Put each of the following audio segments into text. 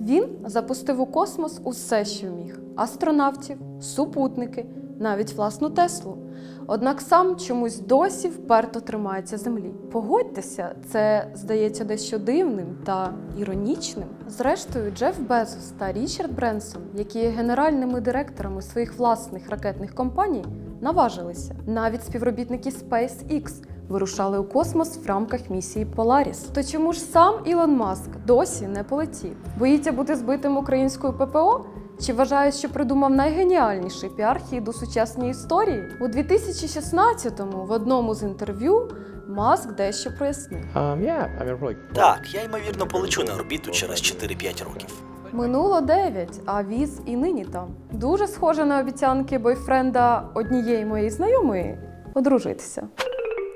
Він запустив у космос усе, що міг: астронавтів, супутники, навіть власну Теслу. Однак сам чомусь досі вперто тримається землі. Погодьтеся, це здається дещо дивним та іронічним. Зрештою, Джеф Безос та Річард Бренсон, які є генеральними директорами своїх власних ракетних компаній, наважилися. Навіть співробітники SpaceX вирушали у космос в рамках місії Polaris. То чому ж сам Ілон Маск досі не полетів? Боїться бути збитим українською ППО? Чи вважає, що придумав найгеніальніший піар-хід у сучасній історії? У 2016-му в одному з інтерв'ю Маск дещо прояснив. Um, yeah, I mean, really. Так, я ймовірно полечу на орбіту через 4-5 років. Минуло 9, а віз і нині там. Дуже схоже на обіцянки бойфренда однієї моєї знайомої одружитися.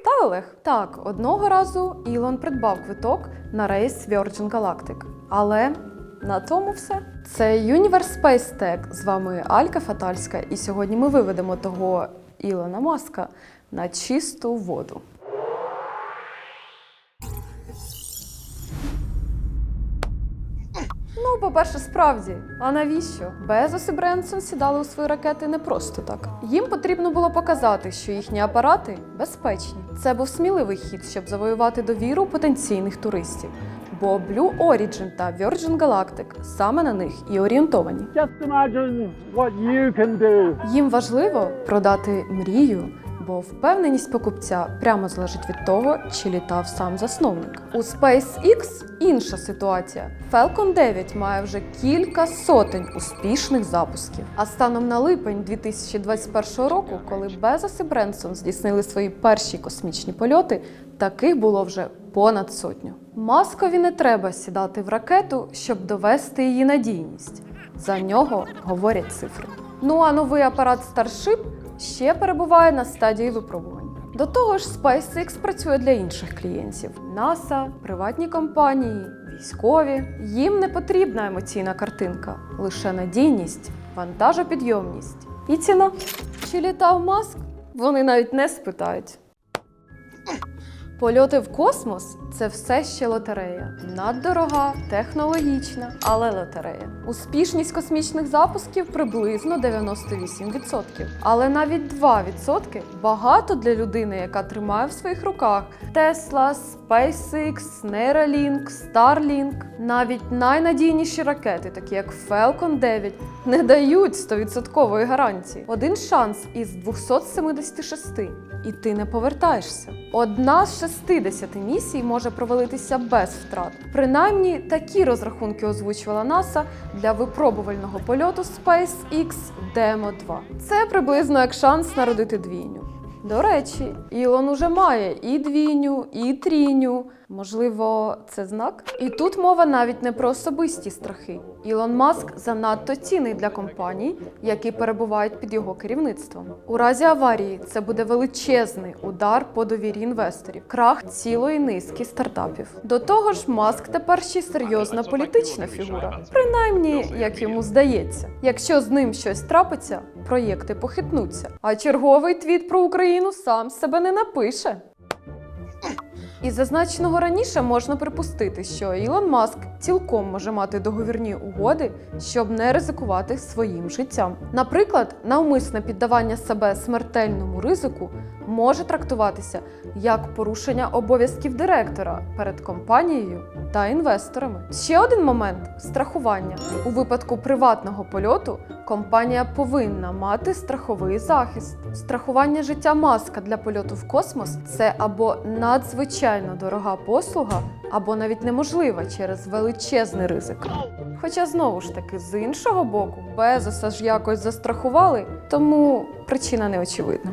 Та Олег, так, одного разу Ілон придбав квиток на рейс Virgin Galactic. Але на тому все. Це Universe Space Tech. З вами Алька Фатальська, і сьогодні ми виведемо того Ілона Маска на чисту воду. Ну, по-перше, справді. А навіщо? Безос і Бренсон сідали у свої ракети не просто так. Їм потрібно було показати, що їхні апарати безпечні. Це був сміливий хід, щоб завоювати довіру потенційних туристів. Бо Blue Origin та Virgin Galactic саме на них і орієнтовані. Just imagine what you can do. Їм важливо продати мрію, бо впевненість покупця прямо залежить від того, чи літав сам засновник. У SpaceX інша ситуація. Falcon 9 має вже кілька сотень успішних запусків. А станом на липень 2021 року, коли Безос і Бренсон здійснили свої перші космічні польоти, таких було вже понад сотню. Маскові не треба сідати в ракету, щоб довести її надійність. За нього говорять цифри. Ну а новий апарат Starship ще перебуває на стадії випробувань. До того ж, SpaceX працює для інших клієнтів: NASA, приватні компанії, військові. Їм не потрібна емоційна картинка, лише надійність, вантажопідйомність і ціна. Чи літав маск? Вони навіть не спитають. Польоти в космос це все ще лотерея. Наддорога, технологічна, але лотерея. Успішність космічних запусків приблизно 98%. Але навіть 2% багато для людини, яка тримає в своїх руках Tesla, SpaceX, Neuralink, Starlink. Навіть найнадійніші ракети, такі як Falcon 9, не дають 100% гарантії. Один шанс із 276 і ти не повертаєшся. Одна з 60 місій може провалитися без втрат. Принаймні такі розрахунки озвучувала НАСА для випробувального польоту SpaceX Demo 2. Це приблизно як шанс народити двійню. До речі, Ілон уже має і двійню, і трійню. Можливо, це знак? І тут мова навіть не про особисті страхи. Ілон Маск занадто цінний для компаній, які перебувають під його керівництвом. У разі аварії це буде величезний удар по довірі інвесторів, крах цілої низки стартапів. До того ж, Маск тепер ще серйозна політична фігура, принаймні як йому здається. Якщо з ним щось трапиться, проєкти похитнуться. А черговий твіт про Україну сам себе не напише. Із зазначеного раніше можна припустити, що Ілон Маск цілком може мати договірні угоди, щоб не ризикувати своїм життям. Наприклад, навмисне піддавання себе смертельному ризику може трактуватися як порушення обов'язків директора перед компанією та інвесторами. Ще один момент страхування. У випадку приватного польоту компанія повинна мати страховий захист. Страхування життя маска для польоту в космос це або надзвичайно дорога послуга, або навіть неможлива через величезний ризик. Хоча знову ж таки, з іншого боку, Безоса ж якось застрахували, тому причина не очевидна.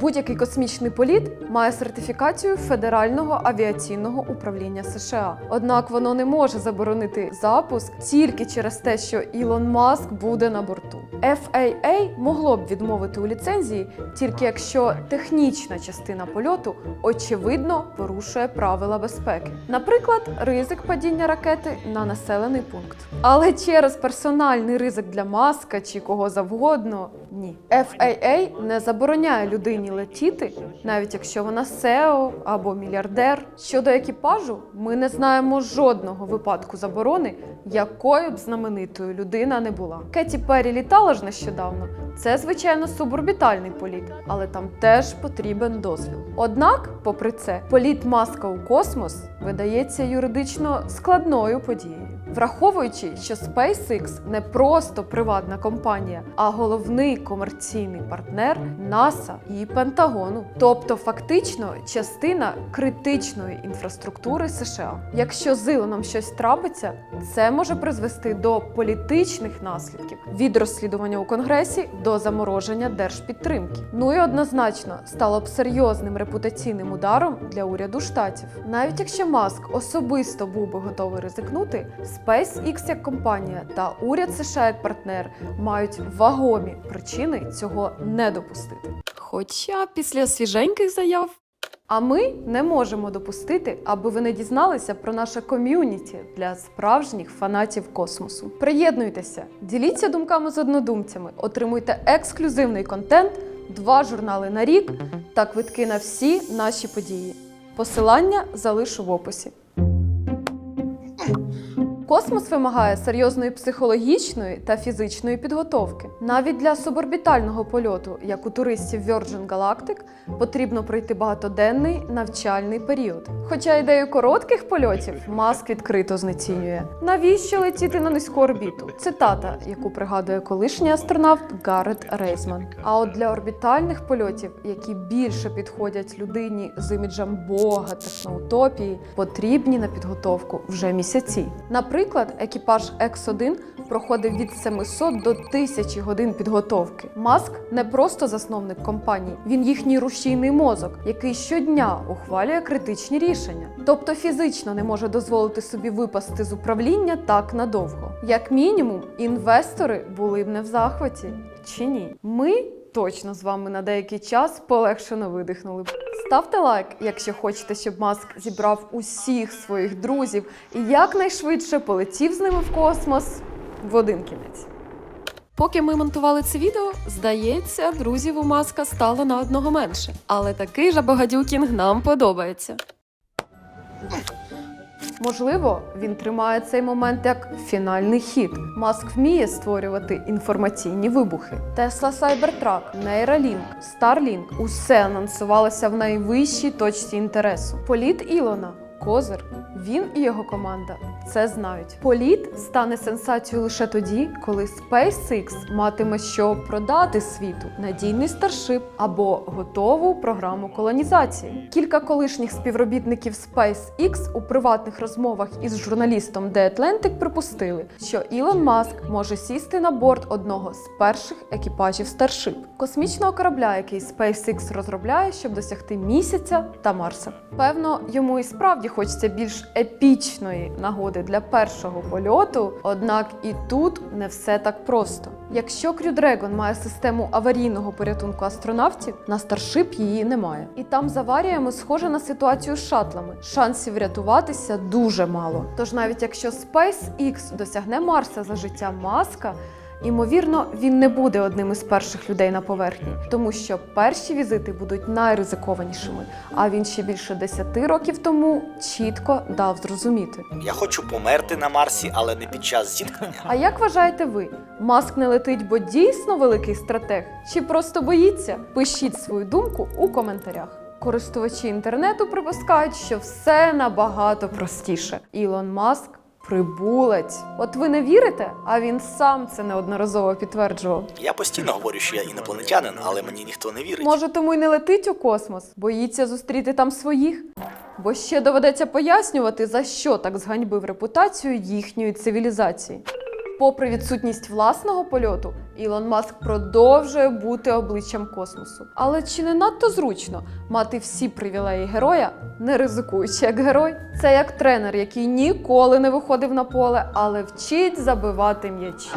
Будь-який космічний політ має сертифікацію Федерального авіаційного управління США. Однак воно не може заборонити запуск тільки через те, що Ілон Маск буде на борту. FAA могло б відмовити у ліцензії тільки якщо технічна частина польоту очевидно порушує правила безпеки, наприклад, ризик падіння ракети на населений пункт. Але через персональний ризик для маска чи кого завгодно Ні. FAA не забороняє людині летіти, навіть якщо вона SEO або мільярдер. Щодо екіпажу, ми не знаємо жодного випадку заборони, якою б знаменитою людина не була. Кеті Перрі літала ж нещодавно. Це, звичайно, суборбітальний політ, але там теж потрібен дозвіл. Однак, попри це, політ маска у космос видається юридично складною подією. Враховуючи, що SpaceX не просто приватна компанія, а головний комерційний партнер НАСА і Пентагону, тобто фактично частина критичної інфраструктури США. Якщо з Ілоном щось трапиться, це може призвести до політичних наслідків від розслідування у Конгресі до замороження держпідтримки. Ну і однозначно стало б серйозним репутаційним ударом для уряду штатів. Навіть якщо Маск особисто був би готовий ризикнути, SpaceX як компанія та уряд США як партнер мають вагомі причини цього не допустити. Хоча після свіженьких заяв. А ми не можемо допустити, аби ви не дізналися про наше ком'юніті для справжніх фанатів космосу. Приєднуйтеся, діліться думками з однодумцями, отримуйте ексклюзивний контент, два журнали на рік та квитки на всі наші події. Посилання залишу в описі. Космос вимагає серйозної психологічної та фізичної підготовки. Навіть для суборбітального польоту, як у туристів Virgin Galactic, потрібно пройти багатоденний навчальний період. Хоча ідею коротких польотів Маск відкрито знецінює. Навіщо летіти на низьку орбіту? Цитата, яку пригадує колишній астронавт Гаррет Рейзман. А от для орбітальних польотів, які більше підходять людині з іміджем Бога техноутопії, потрібні на підготовку вже місяці. Наприклад, екіпаж X1 проходив від 700 до 1000 годин підготовки. Маск не просто засновник компанії, він їхній рушійний мозок, який щодня ухвалює критичні рішення. Тобто фізично не може дозволити собі випасти з управління так надовго. Як мінімум, інвестори були б не в захваті. Чи ні? Ми точно з вами на деякий час полегшено видихнули б. Ставте лайк, якщо хочете, щоб Маск зібрав усіх своїх друзів і якнайшвидше полетів з ними в космос в один кінець. Поки ми монтували це відео, здається, друзів у Маска стало на одного менше. Але такий же багадюкінг нам подобається. Можливо, він тримає цей момент як фінальний хід. Маск вміє створювати інформаційні вибухи. Тесла Cybertruck, Neuralink, Starlink – усе анонсувалося в найвищій точці інтересу. Політ Ілона. Козир, він і його команда це знають. Політ стане сенсацією лише тоді, коли SpaceX матиме що продати світу надійний старшип або готову програму колонізації. Кілька колишніх співробітників SpaceX у приватних розмовах із журналістом The Atlantic припустили, що Ілон Маск може сісти на борт одного з перших екіпажів Starship – космічного корабля, який SpaceX розробляє, щоб досягти місяця та Марса. Певно, йому і справді хочеться більш епічної нагоди для першого польоту, однак і тут не все так просто. Якщо Crew Dragon має систему аварійного порятунку астронавтів, на Starship її немає. І там з аваріями схоже на ситуацію з шатлами. Шансів врятуватися дуже мало. Тож навіть якщо SpaceX досягне Марса за життя Маска, Імовірно, він не буде одним із перших людей на поверхні, тому що перші візити будуть найризикованішими. А він ще більше 10 років тому чітко дав зрозуміти. Я хочу померти на Марсі, але не під час зіткнення. А як вважаєте ви, Маск не летить, бо дійсно великий стратег, чи просто боїться? Пишіть свою думку у коментарях. Користувачі інтернету припускають, що все набагато простіше. Ілон Маск прибулець. От ви не вірите, а він сам це неодноразово підтверджував. Я постійно говорю, що я інопланетянин, але мені ніхто не вірить. Може, тому й не летить у космос, боїться зустріти там своїх. Бо ще доведеться пояснювати, за що так зганьбив репутацію їхньої цивілізації. Попри відсутність власного польоту, Ілон Маск продовжує бути обличчям космосу. Але чи не надто зручно мати всі привілеї героя, не ризикуючи як герой? Це як тренер, який ніколи не виходив на поле, але вчить забивати м'ячі.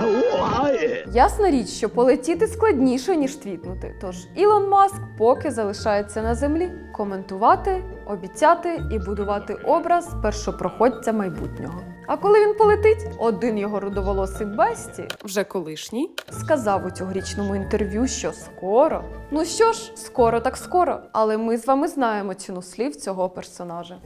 Ясна річ, що полетіти складніше, ніж твітнути. Тож Ілон Маск поки залишається на землі, коментувати, обіцяти і будувати образ першопроходця майбутнього. А коли він полетить, один його рудоволосий бесті Вже колишній. сказав у цьогорічному інтерв'ю, що скоро. Ну що ж, скоро так скоро. Але ми з вами знаємо ціну слів цього персонажа.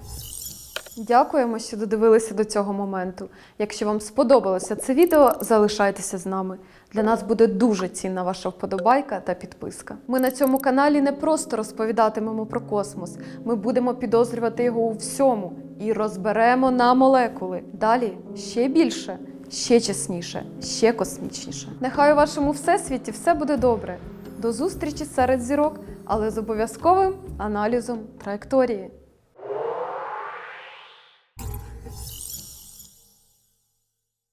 Дякуємо, що додивилися до цього моменту. Якщо вам сподобалося це відео, залишайтеся з нами. Для нас буде дуже цінна ваша вподобайка та підписка. Ми на цьому каналі не просто розповідатимемо про космос, ми будемо підозрювати його у всьому і розберемо на молекули. Далі ще більше, ще чесніше, ще космічніше. Нехай у вашому всесвіті все буде добре. До зустрічі серед зірок, але з обов'язковим аналізом траєкторії.